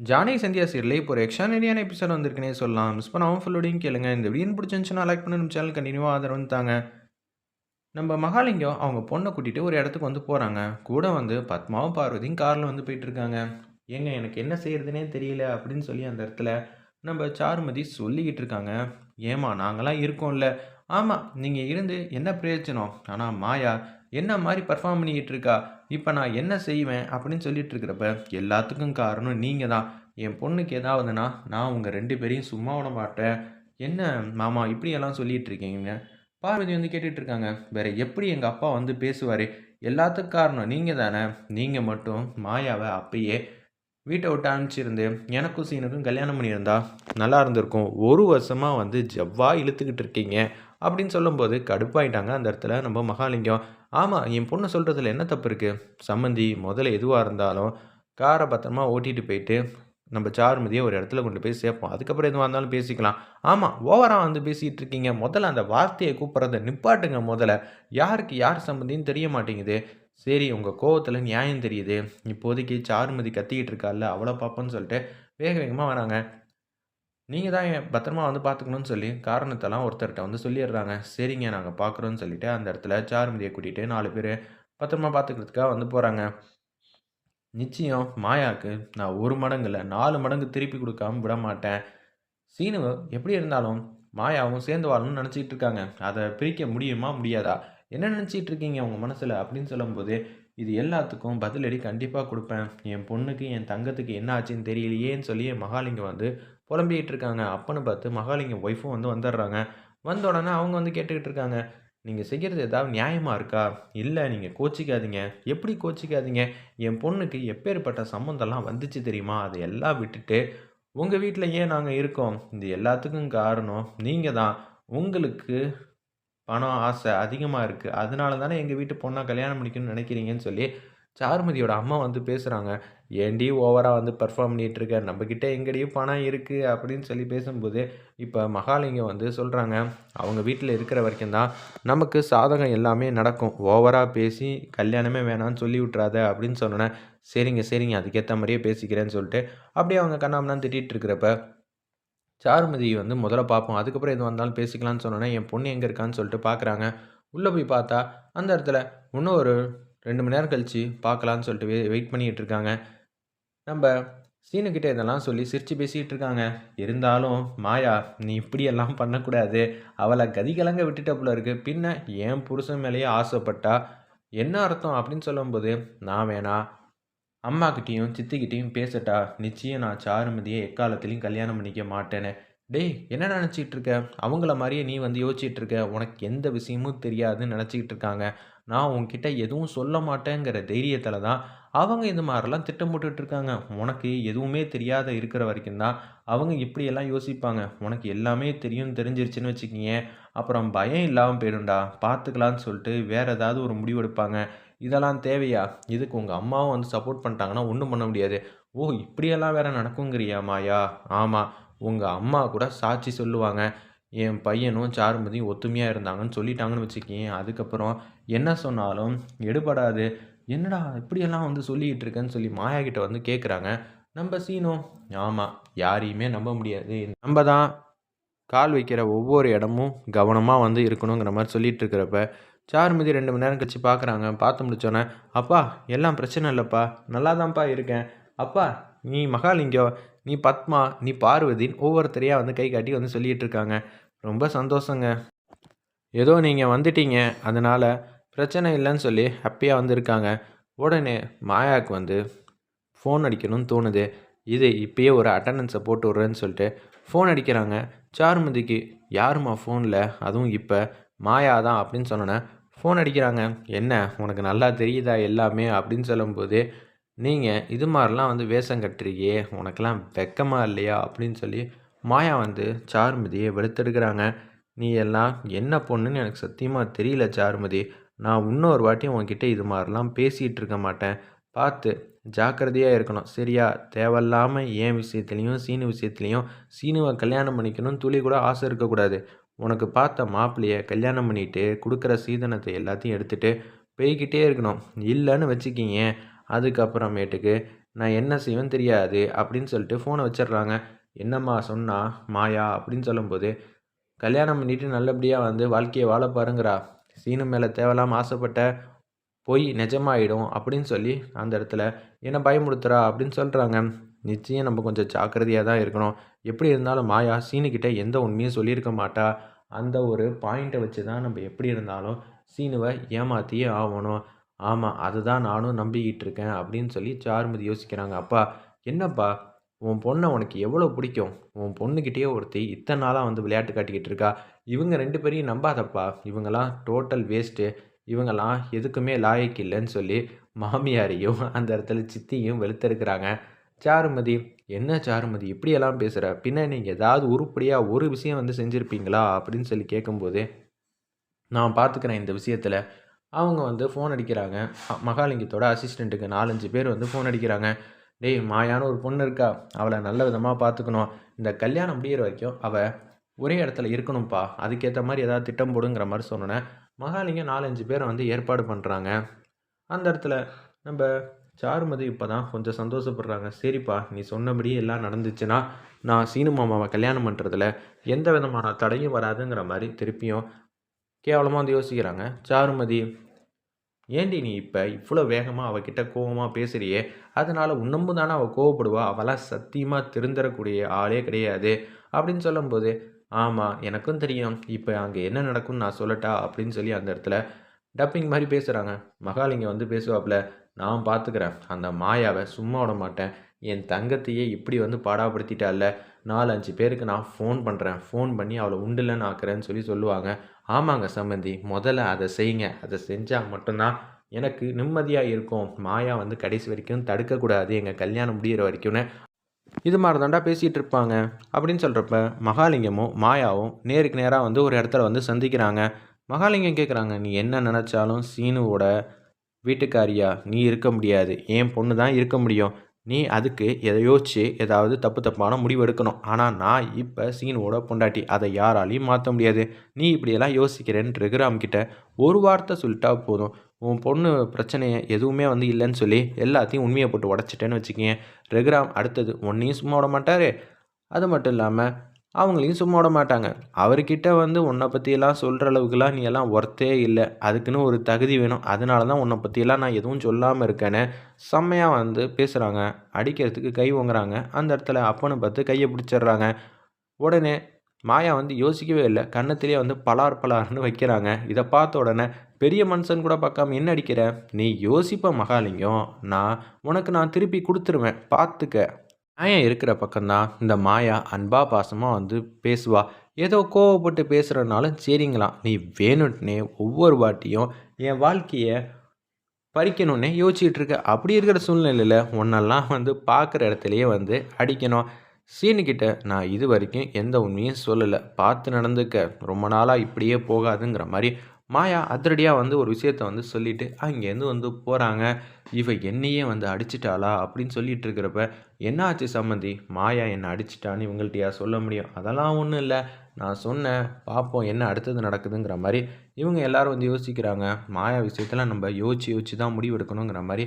Johnny Sandhya சீரில் இப்போ ஒரு எக்ஸ்ட்ரானரியான episode வந்திருக்குனே சொல்லலாம். மிஸ் பண்ணாமல் ஃபுல்லோடையும் கேளுங்க. இந்த வீடியோ பிடிச்சிருந்துச்சுன்னா லைக் பண்ணி நம்ம சேனல் கண்டினியூவாக ஆதரவு தாங்க. நம்ம மகாலிங்கம் அவங்க பொண்ணை கூட்டிகிட்டு ஒரு இடத்துக்கு வந்து போகிறாங்க கூட வந்து பத்மாவும் பார்வதியும் காரில் வந்து போயிட்டு இருக்காங்க. ஏங்க எனக்கு என்ன செய்கிறதுனே தெரியல அப்படின்னு சொல்லி அந்த இடத்துல நம்ம சாருமதி சொல்லிக்கிட்டு இருக்காங்க. ஏமா நாங்களாம் இருக்கோம்ல. ஆமாம் நீங்கள் இருந்து என்ன பிரயோஜனம்? ஆனால் மாயா என்ன மாதிரி பர்ஃபார்ம் பண்ணிக்கிட்டு இருக்கா? இப்போ நான் என்ன செய்வேன் அப்படின்னு சொல்லிட்டு இருக்கிறப்ப எல்லாத்துக்கும் காரணம் நீங்கள் தான் என் பொண்ணுக்கு ஏதாவதுன்னா நான் உங்கள் ரெண்டு பேரையும் சும்மா விட மாட்டேன். என்ன மாமா இப்படியெல்லாம் சொல்லிட்டு இருக்கீங்க பார்வதி வந்து கேட்டுட்டு இருக்காங்க வேற எப்படி எங்கள் அப்பா வந்து பேசுவார்? எல்லாத்துக்கும் காரணம் நீங்கள் தானே நீங்கள் மட்டும் மாயாவை அப்பயே வீட்டை விட்டு அனுப்பிச்சிருந்து எனக்கும் சீனுக்கும் கல்யாணம் பண்ணியிருந்தா நல்லா இருந்திருக்கும். ஒரு வருஷமாக வந்து ஜவ்வா இழுத்துக்கிட்டு இருக்கீங்க அப்படின்னு சொல்லும்போது கடுப்பாயிட்டாங்க அந்த இடத்துல நம்ம மகாலிங்கம். ஆமாம் என் பொண்ணு சொல்கிறதுல என்ன தப்பு இருக்குது சம்மந்தி முதல்ல எதுவாக இருந்தாலும் காரை பத்திரமா ஓட்டிகிட்டு போயிட்டு நம்ம சாருமதியை ஒரு இடத்துல கொண்டு போய் சேர்ப்போம். அதுக்கப்புறம் எதுவாக இருந்தாலும் பேசிக்கலாம். ஆமாம் ஓவராக வந்து பேசிகிட்டு இருக்கீங்க. முதல்ல அந்த வார்த்தையை கூப்பிட்றத நிப்பாட்டுங்க முதல்ல. யாருக்கு யார் சம்மந்தின்னு தெரிய மாட்டேங்குது. சரி உங்கள் கோவத்தில் நியாயம் தெரியுது. இப்போதைக்கு சாருமதி கத்திக்கிட்டு இருக்கால அவ்வளோ பார்ப்போன்னு சொல்லிட்டு வேக வேகமாக வராங்க. நீங்கள் தான் என் பத்திரமா வந்து பார்த்துக்கணும்னு சொல்லி காரணத்தெல்லாம் ஒருத்தர்கிட்ட வந்து சொல்லிடுறாங்க. சரிங்க நாங்கள் பார்க்குறோன்னு சொல்லிட்டு அந்த இடத்துல சாருமதியை கூட்டிகிட்டு நாலு பேர் பத்திரமா பார்த்துக்கிறதுக்காக வந்து போகிறாங்க நிச்சயம் மாயாவுக்கு நான் ஒரு மடங்கு இல்லை நாலு மடங்கு திருப்பி கொடுக்காம விட மாட்டேன். சீனு எப்படி இருந்தாலும் மாயாவும் சேர்ந்து வாழணும்னு நினச்சிக்கிட்டு இருக்காங்க. அதை பிரிக்க முடியுமா முடியாதா? என்ன நினச்சிட்டு இருக்கீங்க உங்கள் மனசில் அப்படின்னு சொல்லும்போது இது எல்லாத்துக்கும் பதிலடி கண்டிப்பாக கொடுப்பேன். என் பொண்ணுக்கு என் தங்கத்துக்கு என்ன ஆச்சுன்னு தெரியலையேன்னு சொல்லி என் மகாலிங்கம் வந்து புலம்பிக்கிட்டு இருக்காங்க அப்பன்னு பார்த்து மகாலிங்கம் ஒய்ஃபும் வந்து வந்துடுறாங்க. வந்த உடனே அவங்க வந்து கேட்டுக்கிட்டு இருக்காங்க நீங்கள் செய்கிறது ஏதாவது நியாயமாக இருக்கா? இல்லை நீங்கள் கோச்சிக்காதீங்க. எப்படி கோச்சிக்காதீங்க? என் பொண்ணுக்கு எப்பேற்பட்ட சம்மந்தம்லாம் வந்துச்சு தெரியுமா? அதை எல்லாம் விட்டுட்டு உங்கள் வீட்டில் ஏன் நாங்கள் இருக்கோம். இது எல்லாத்துக்கும் காரணம் நீங்கள் தான். உங்களுக்கு பணம் ஆசை அதிகமாக இருக்குது அதனால தானே எங்கள் வீட்டு பொண்ணை கல்யாணம் பண்ணிக்கணும்னு நினைக்கிறீங்கன்னு சொல்லி சாருமதியோட அம்மா வந்து பேசுகிறாங்க ஏண்டி ஓவராக வந்து பர்ஃபார்ம் பண்ணிகிட்ருக்க நம்மக்கிட்ட எங்கடியும் பணம் இருக்குது அப்படின்னு சொல்லி பேசும்போது இப்போ மகாலிங்கம் வந்து சொல்கிறாங்க அவங்க வீட்டில் இருக்கிற வரைக்கும் தான் நமக்கு சாதகம் எல்லாமே நடக்கும். ஓவராக பேசி கல்யாணமே வேணாம்னு சொல்லி விட்றாத அப்படின்னு சொன்னோன்னே சரிங்க சரிங்க அதுக்கேற்ற மாதிரியே பேசிக்கிறேன்னு சொல்லிட்டு அப்படியே அவங்க கண்ணாமலாம் திட்டிகிட்டு இருக்கிறப்ப சாருமதி வந்து முதல்ல பார்ப்போம் அதுக்கப்புறம் எது வந்தாலும் பேசிக்கலாம்னு சொன்னோன்னே என் பொண்ணு எங்கே இருக்கான்னு சொல்லிட்டு பார்க்குறாங்க உள்ளே போய் பார்த்தா அந்த இடத்துல இன்னும் ஒரு ரெண்டு மணி நேரம் கழித்து பார்க்கலான்னு சொல்லிட்டு வெ வெயிட் பண்ணிகிட்டு இருக்காங்க நம்ம சீனுக்கிட்ட இதெல்லாம் சொல்லி சிரித்து பேசிகிட்டு இருக்காங்க இருந்தாலும் மாயா நீ இப்படியெல்லாம் பண்ணக்கூடாது. அவளை கதிகலங்க போல இருக்குது பின்ன என் புருஷன் மேலேயே ஆசைப்பட்டா என்ன அர்த்தம்? அப்படின்னு சொல்லும்போது நான் வேணா அம்மாக்கிட்டேயும் சித்திக்கிட்டேயும் பேசட்டா நிச்சயம் நான் சாருமதியை எக்காலத்துலேயும் கல்யாணம் பண்ணிக்க மாட்டேன்னு டேய் என்ன நினச்சிக்கிட்டு இருக்க அவங்கள மாதிரியே நீ வந்து யோசிச்சுட்டு இருக்க உனக்கு எந்த விஷயமும் தெரியாதுன்னு நினச்சிக்கிட்டு இருக்காங்க நான் உன்கிட்ட எதுவும் சொல்ல மாட்டேங்கிற தைரியத்தில் தான் அவங்க இந்த மாதிரிலாம் திட்டம் இருக்காங்க உனக்கு எதுவுமே தெரியாத இருக்கிற வரைக்கும் தான் அவங்க இப்படியெல்லாம் யோசிப்பாங்க. உனக்கு எல்லாமே தெரியும் தெரிஞ்சிருச்சுன்னு வச்சுக்கிங்க. அப்புறம் பயம் இல்லாமல் போயிடும்டா. பார்த்துக்கலான்னு சொல்லிட்டு வேறு ஏதாவது ஒரு முடிவு எடுப்பாங்க. இதெல்லாம் தேவையா? இதுக்கு உங்கள் அம்மாவும் வந்து சப்போர்ட் பண்ணிட்டாங்கன்னா ஒன்றும் பண்ண முடியாது. ஓ இப்படியெல்லாம் வேறு நடக்குங்கிறியா மாயா? ஆமாம் உங்கள் அம்மா கூட சாட்சி சொல்லுவாங்க. என் பையனும் சாருமதியும் ஒத்துமையாக இருந்தாங்கன்னு சொல்லிட்டாங்கன்னு வச்சுக்கேன் அதுக்கப்புறம் என்ன சொன்னாலும் எடுபடாது. என்னடா இப்படியெல்லாம் வந்து சொல்லிக்கிட்டு இருக்கேன்னு சொல்லி மாயா கிட்ட வந்து கேட்குறாங்க நம்ம சீனும் ஆமாம் யாரையுமே நம்ப முடியாது. நம்ம தான் கால் வைக்கிற ஒவ்வொரு இடமும் கவனமாக வந்து இருக்கணுங்கிற மாதிரி சொல்லிட்டு இருக்கிறப்ப சாருமதி ரெண்டு மணி நேரம் கழிச்சு பார்க்குறாங்க பார்த்து முடிச்சோன்னே அப்பா எல்லாம் பிரச்சனை இல்லைப்பா. நல்லா தான்ப்பா இருக்கேன். அப்பா நீ மகாலிங்கம். நீ பத்மா நீ பார்வதின்னு ஒவ்வொருத்தரையாக வந்து கை காட்டி வந்து சொல்லிகிட்டு இருக்காங்க. ரொம்ப சந்தோஷங்க. ஏதோ நீங்கள் வந்துட்டீங்க. அதனால் பிரச்சனை இல்லைன்னு சொல்லி ஹாப்பியாக வந்திருக்காங்க உடனே மாயாவுக்கு வந்து ஃபோன் அடிக்கணும்னு தோணுது. இது இப்பயே ஒரு அட்டண்டன்ஸை போட்டு விட்றேன்னு சொல்லிட்டு ஃபோன் அடிக்கிறாங்க. சாருமதிக்கு யாருமா ஃபோனில் அதுவும் இப்போ மாயா தான் அப்படின்னு சொன்னோன்னே ஃபோன் அடிக்கிறாங்க. என்ன உனக்கு நல்லா தெரியுதா எல்லாமே? அப்படின்னு சொல்லும்போது நீங்கள் இது மாதிரிலாம் வந்து வேஷம் கட்டுறீயே உனக்கெல்லாம் வெக்கமாக இல்லையா? அப்படின்னு சொல்லி மாயா வந்து சாருமதியை வெளுத்தெடுக்கிறாங்க. நீ எல்லாம் என்ன பொண்ணுன்னு எனக்கு சத்தியமாக தெரியல சாருமதி. நான் இன்னொரு வாட்டி உன்கிட்ட இது மாதிரிலாம் பேசிகிட்டு இருக்க மாட்டேன். பார்த்து ஜாக்கிரதையாக இருக்கணும். சரியா? தேவையில்லாமல் என் விஷயத்துலேயும் சீனு விஷயத்துலேயும் சீனுவை கல்யாணம் பண்ணிக்கணும்னு துளி கூட ஆசை இருக்கக்கூடாது. உனக்கு பார்த்த மாப்பிள்ளையை கல்யாணம் பண்ணிட்டு கொடுக்குற சீதனத்தை எல்லாத்தையும் எடுத்துகிட்டு போய்கிட்டே இருக்கணும். இல்லைன்னு வச்சுக்கிங்க. அதுக்கப்புறமேட்டுக்கு நான் என்ன செய்வேன் தெரியாது அப்படின்னு சொல்லிட்டு ஃபோனை வச்சிடுறாங்க. என்னம்மா சொன்னா மாயா அப்படின்னு சொல்லும்போது கல்யாணம் பண்ணிட்டு நல்லபடியாக வந்து வாழ்க்கையை வாழ பாருங்கிறா சீனு மேலே தேவையில்லாமல் ஆசைப்பட்ட போய் நிஜமாயிடும் அப்படின்னு சொல்லி அந்த இடத்துல என்ன பயமுடுத்துறா அப்படின்னு சொல்கிறாங்க நிச்சயம் நம்ம கொஞ்சம் ஜாக்கிரதையாக தான் இருக்கணும். எப்படி இருந்தாலும் மாயா சீனுக்கிட்ட எந்த உண்மையும் சொல்லியிருக்க மாட்டா. அந்த ஒரு பாயிண்ட்டை வச்சு தான் நம்ம எப்படி இருந்தாலும் சீனுவை ஏமாற்றியே ஆகணும். ஆமாம் அதுதான் நானும் நம்பிக்கிட்டு இருக்கேன் அப்படின்னு சொல்லி சாருமதி யோசிக்கிறாங்க. அப்பா என்னப்பா உன் பொண்ணை உனக்கு எவ்வளோ பிடிக்கும்? உன் பொண்ணுக்கிட்டேயே ஒருத்தி இத்தனை நாளாக வந்து விளையாட்டு காட்டிக்கிட்டு இருக்கா? இவங்க ரெண்டு பேரையும் நம்பாதப்பா. இவங்கெல்லாம் டோட்டல் வேஸ்ட்டு இவங்கெல்லாம் எதுக்குமே லாயக்கு இல்லைன்னு சொல்லி மாமியாரையும் அந்த இடத்துல சித்தியும் வெளுத்தெடுக்கிறாங்க. சாருமதி என்ன சாருமதி இப்படியெல்லாம் பேசுகிற பின்ன நீங்கள் ஏதாவது உருப்படியாக ஒரு விஷயம் வந்து செஞ்சுருப்பீங்களா? அப்படின்னு சொல்லி கேட்கும்போது நான் பார்த்துக்கிறேன் இந்த விஷயத்தில். அவங்க வந்து ஃபோன் அடிக்கிறாங்க. மகாலிங்கத்தோட அசிஸ்டண்ட்டுக்கு நாலஞ்சு பேர் வந்து ஃபோன் அடிக்கிறாங்க. டேய் மாயான ஒரு பொண்ணு இருக்கா? அவளை நல்ல விதமாக பார்த்துக்கணும். இந்த கல்யாணம் முடிகிற வரைக்கும் அவள் ஒரே இடத்துல இருக்கணும்ப்பா. அதுக்கேற்ற மாதிரி ஏதாவது திட்டம் போடுங்கிற மாதிரி சொன்னோன்னே மகாலிங்கம் நாலஞ்சு பேரை வந்து ஏற்பாடு பண்ணுறாங்க அந்த இடத்துல நம்ம சாருமதி இப்போ தான் கொஞ்சம் சந்தோஷப்படுறாங்க. சரிப்பா நீ சொன்னபடியே எல்லாம் நடந்துச்சுன்னா நான் சீனு மாமாவை கல்யாணம் பண்ணுறதுல எந்த விதமான தடையும் வராதுங்கிற மாதிரி திருப்பியும் கேவலமாக வந்து யோசிக்கிறாங்க. சாருமதி ஏண்டி நீ இப்போ இவ்வளோ வேகமாக அவகிட்ட கோபமாக பேசுகிறியே அதனால் இன்னமும் தானே அவள் கோவப்படுவா? அவளாம் சத்தியமாக திருந்தரக்கூடிய ஆளே கிடையாது. அப்படின்னு சொல்லும்போது ஆமாம் எனக்கும் தெரியும். இப்போ அங்கே என்ன நடக்கும்னு நான் சொல்லட்டா? அப்படின்னு சொல்லி அந்த இடத்துல டப்பிங் மாதிரி பேசுகிறாங்க மகாலிங்க வந்து பேசுவாப்புல நான் பார்த்துக்கிறேன் அந்த மாயாவை சும்மா விட மாட்டேன். என் தங்கத்தையே இப்படி வந்து பாடாப்படுத்திட்டால நாலு அஞ்சு பேருக்கு நான் ஃபோன் பண்ணுறேன் ஃபோன் பண்ணி அவளை உண்டுலன்னு ஆக்குறேன்னு சொல்லி சொல்லுவாங்க. ஆமாங்க சம்மந்தி முதல்ல அதை செய்யுங்க. அதை செஞ்சால் மட்டும்தான் எனக்கு நிம்மதியாக இருக்கும். மாயா வந்து கடைசி வரைக்கும் தடுக்கக்கூடாது. எங்கள் கல்யாணம் முடிகிற வரைக்கும்னு இது மாதிரி தாண்டா பேசிகிட்டு இருப்பாங்க. அப்படின்னு சொல்கிறப்ப மகாலிங்கமும் மாயாவும் நேருக்கு நேராக வந்து ஒரு இடத்துல வந்து சந்திக்கிறாங்க. மகாலிங்கம் கேட்குறாங்க நீ என்ன நினச்சாலும் சீனுவோட வீட்டுக்காரியா? நீ இருக்க முடியாது. என் பொண்ணு தான் இருக்க முடியும். நீ அதுக்கு எதை யோசிச்சு ஏதாவது தப்பு தப்பான முடிவு எடுக்கணும். ஆனால் நான் இப்போ சீனோட பொண்டாட்டி. அதை யாராலையும் மாற்ற முடியாது. நீ இப்படியெல்லாம் யோசிக்கிறேன்னு ரகுராம் கிட்ட ஒரு வார்த்தை சொல்லிட்டா போதும். உன் பொண்ணு பிரச்சனையை எதுவுமே வந்து இல்லைன்னு சொல்லி எல்லாத்தையும் உண்மையை போட்டு உடச்சிட்டேன்னு வச்சுக்கிங்க ரகுராம் அடுத்தது ஒன்றையும் சும்மா விட மாட்டார். அது மட்டும் இல்லாமல் அவங்களையும் சும்மா விட மாட்டாங்க. அவர்கிட்ட வந்து உன்னை பற்றியெல்லாம் சொல்கிற அளவுக்குலாம் நீ எல்லாம் ஒர்த்தே இல்லை. அதுக்குன்னு ஒரு தகுதி வேணும். அதனால தான் உன்னை பற்றியெல்லாம் நான் எதுவும் சொல்லாமல் இருக்கேன்னு செம்மையாக வந்து பேசுகிறாங்க அடிக்கிறதுக்கு கை ஓங்குறாங்க. அந்த இடத்துல அப்பனை பார்த்து கையை பிடிச்சிடுறாங்க. உடனே மாயா வந்து யோசிக்கவே இல்லை. கண்ணத்திலே வந்து பலார் பலார்னு வைக்கிறாங்க. இதை பார்த்த உடனே பெரிய மனுஷன் கூட பார்க்காம என்ன அடிக்கிற? நீ யோசிப்ப மகாலிங்கம். நான் உனக்கு நான் திருப்பி கொடுத்துருவேன். பார்த்துக்க. நியாயம் இருக்கிற பக்கம்தான். இந்த மாயா அன்பா பாசமாக வந்து பேசுவா. ஏதோ கோவப்பட்டு பேசுகிறனாலும் சரிங்களாம் நீ வேணும்னே ஒவ்வொரு வாட்டியும் என் வாழ்க்கையை பறிக்கணும்னே யோசிச்சுட்டு இருக்க அப்படி இருக்கிற சூழ்நிலையில் ஒன்றெல்லாம் வந்து பார்க்குற இடத்துலையே வந்து அடிக்கணும். சீனுக்கிட்ட நான் இது வரைக்கும் எந்த உண்மையும் சொல்லலை. பார்த்து நடந்துக்க. ரொம்ப நாளாக இப்படியே போகாதுங்கிற மாதிரி மாயா அதிரடியாக வந்து ஒரு விஷயத்த வந்து சொல்லிவிட்டு அங்கேருந்து வந்து போகிறாங்க இவ என்னையே வந்து அடிச்சிட்டாளா? அப்படின்னு சொல்லிட்டு இருக்கிறப்ப என்ன ஆச்சு சம்மந்தி? மாயா என்னை அடிச்சிட்டான்னு இவங்கள்ட்டையா சொல்ல முடியும்? அதெல்லாம் ஒன்றும் இல்லை. நான் சொன்னேன் பார்ப்போம் என்ன அடுத்தது நடக்குதுங்கிற மாதிரி. இவங்க எல்லாரும் வந்து யோசிக்கிறாங்க. மாயா விஷயத்தில் நம்ம யோசிச்சு யோசிச்சு தான் முடிவு எடுக்கணுங்கிற மாதிரி